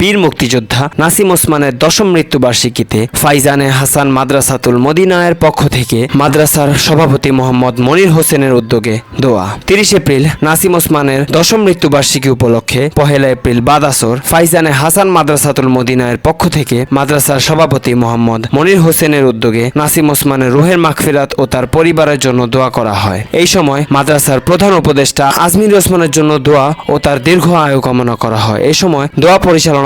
বীর মুক্তিযোদ্ধা নাসিম ওসমানের দশম মৃত্যুবার্ষিকীতে ফাইজানে হাসান মাদ্রাসাতুল মদিনায়ের পক্ষ থেকে মাদ্রাসার সভাপতি মোহাম্মদ মনির হোসেনের উদ্যোগে দোয়া। তিরিশ এপ্রিল নাসিম ওসমানের দশম মৃত্যুবার্ষিকী উপলক্ষে পহেলা এপ্রিল বাদাসর ফাইজানে হাসান মাদ্রাসাতুল মদিনায়ের পক্ষ থেকে মাদ্রাসার সভাপতি মোহাম্মদ মনির হোসেনের উদ্যোগে নাসিম ওসমানের রুহের মাগফিরাত ও তার পরিবারের জন্য দোয়া করা হয়। এই সময় মাদ্রাসার প্রধান উপদেষ্টা আজমির ওসমানের জন্য দোয়া ও তার দীর্ঘ আয়ু কামনা করা হয়। এই সময় দোয়া পরিচালনা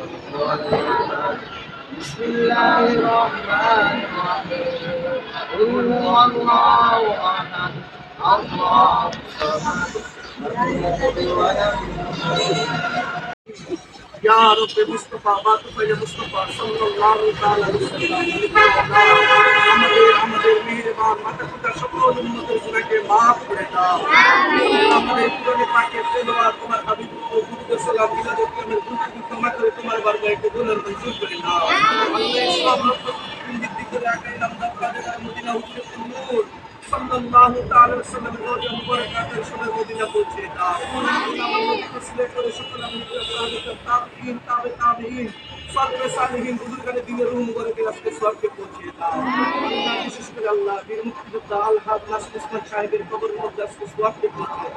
بسم الله الرحمن الرحيم قل هو الله احد الله الصمد لم يلد ولم يولد يا رب مصطفى বাতুফাইয়া মুস্তাফা সাল্লাল্লাহু তাআলা আলাইহি ওয়াসাল্লাম আমাদের আমাদের মেহেরবান মাতা পিতা সকল উম্মতের গুনাহকে maaf করে দাও আমাদের পুরনো পাকে তেলাওয়াত তোমার হাবিব ও দুরূদ সালাম মিলাদ কিয়ামের গুনাহকে ক্ষমা করে তোমার বারগাহে কবুল মঞ্জুর করে দাও আল্লাহ ইসলাম রব্বুল দিক করে আগাই নামদার কাদের মদিনা উচ্চে নূর সালফে সালেহিন বুজুর্গানে দিনের রুহ মুবারকের আজকে সওয়াবকে পৌঁছে দাও বিশেষ করে আল্লাহ বীর মুক্তিযোদ্ধা আল হাদ নাসির উসমান সাহেবের কবরের মধ্যে আজকে সওয়াবকে পৌঁছে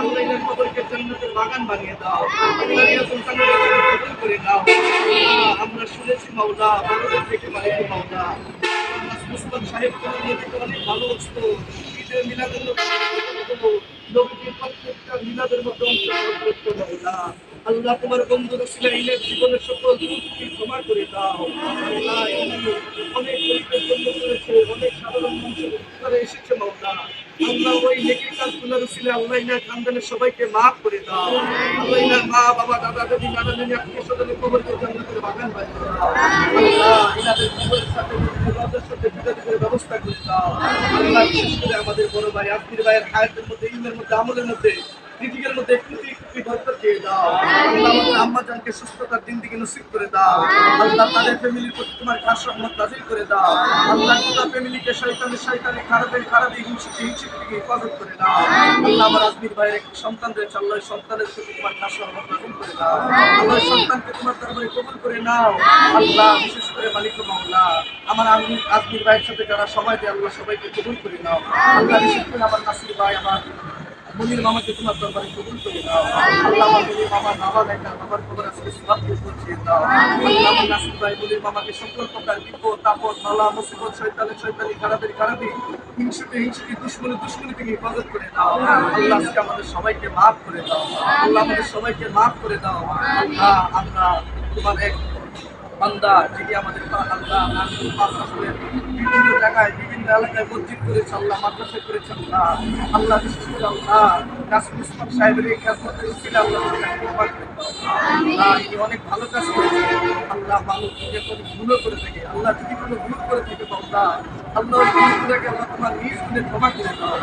আল্লাহ এর কবরকে জান্নাতের বাগান বানিয়ে দাও আল্লাহ সুলতানের কবুল করে দাও আমরা শুনেছি মাওলা, বড়দের থেকে মালিক মাওলা। মুসলমান সাহেব কোন নদীতে অনেক ভালোবাসতো ঈদের মিলাদের নবীজির প্রত্যেকটা মিলাদের মধ্যে অংশগ্রহণ করতে মাওলা আল্লাহ তোমার বন্ধু রসিলাইনের জীবনের সকল ত্রুটি ক্ষমা করে দাও। অনেক গরিবের জন্য করেছে, অনেক সাধারণ মানুষের উপকারে এসেছে সবাইকে মাফ মা, বাবা, দাদা আত্মীয় সাথে সাথে ব্যবস্থা আমাদের বড় ভাই আব্দুল ভাইয়ের হায়াতের মধ্যে, ইলমের মধ্যে, আমলের মধ্যে আমার আজমির ভাইয়ের সন্তান রয়েছে সন্তানের প্রতি তোমার করে দাও। সন্তানকে কবুল করে নাও। আল্লাহ বিশেষ করে মালিক মাওলা, আমার আমি আজমির ভাইয়ের সাথে যারা দেয়, আল্লাহ সবাইকে কবুল করে নাও। আল্লাহ আমার নাসির ভাই, আমার মনির মামাকে তোমার দরবারে কবুল করে দাও। আল্লাহ মনির মামার বাবা দেখা বাবার খবর আজকে সমাপ্তি করছে দাও। আল্লাহ নাসির ভাই মনির মামাকে সকল প্রকার বিপদ তাপদ মালা মুসিবত শয়তানে শয়তানি খারাপের খারাপি হিংসুকে হিংসুকে দুশ্মনী দুশ্মনী থেকে হেফাজত করে দাও। আল্লাহ আজকে আমাদের সবাইকে মাফ করে দাও। আল্লাহ আমাদের সবাইকে মাফ করে দাও। আল্লাহ আমরা তোমার এক বান্দা, যেটি আমাদের আল্লাহ আসলে বিভিন্ন জায়গায়, বিভিন্ন এলাকায় মসজিদ করেছে আল্লাহ মাদ্রাসা করেছে আল্লাহ আল্লাহ বিশেষ করে আল্লাহ কাশ্মীর সাহেবের এই কাজ করতে আল্লাহ অনেক ভালো কাজ করেছে আল্লাহ মানুষ যে কোনো ভুলও করে থাকে, আল্লাহ যদি কোনো ভুল করে থাকে আল্লাহ আল্লাহ ভুলগুলোকে আল্লাহ তোমার নিজ গুণে ক্ষমা করে দাও।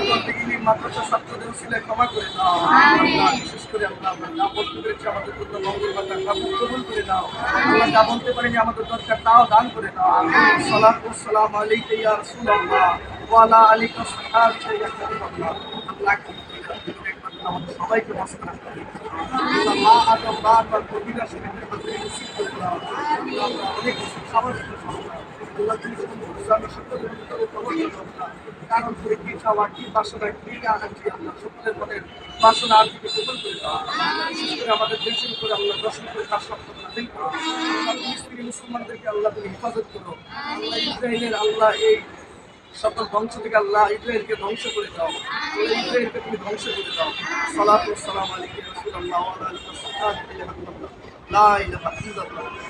আল্লাহ থেকে ইনি মাদ্রাসা ছাত্রদের উসিলায় ক্ষমা করে দাও। আল্লাহ বিশেষ করে আল্লাহ আমরা যা বলতে পেরেছি আমাদের জন্য মঙ্গল কথা কবুল করে দাও। আল্লাহ যা বলতে পারিনি আমাদের দরকার তাও দান করে দাও। সালাতু সালাম আলাইকা ইয়া সবাইকে আল্লাহ আল্লাহ কারণ করে কি চাওয়া কি বাসনা কি আকাঙ্ক্ষী আল্লাহ সকলের মনের বাসনা আর দিকে কবুল করে আল্লাহ বিশেষ করে আমাদের দেশের উপরে আল্লাহ দর্শন করে কাজ করতে নাজিল করো মুসলমানদেরকে আল্লাহ তুমি হেফাজত করো আল্লাহ ইসরায়েলের আল্লাহ এই সকল ধ্বংস থেকে আল্লাহ ইসরায়েলকে ধ্বংস করে দাও আল্লাহ তুমি ধ্বংস করে দাও সালাম আলাইহি রাসূলুল্লাহ ওয়া আলা நான் இதை பற்றி சொல்கிறேன்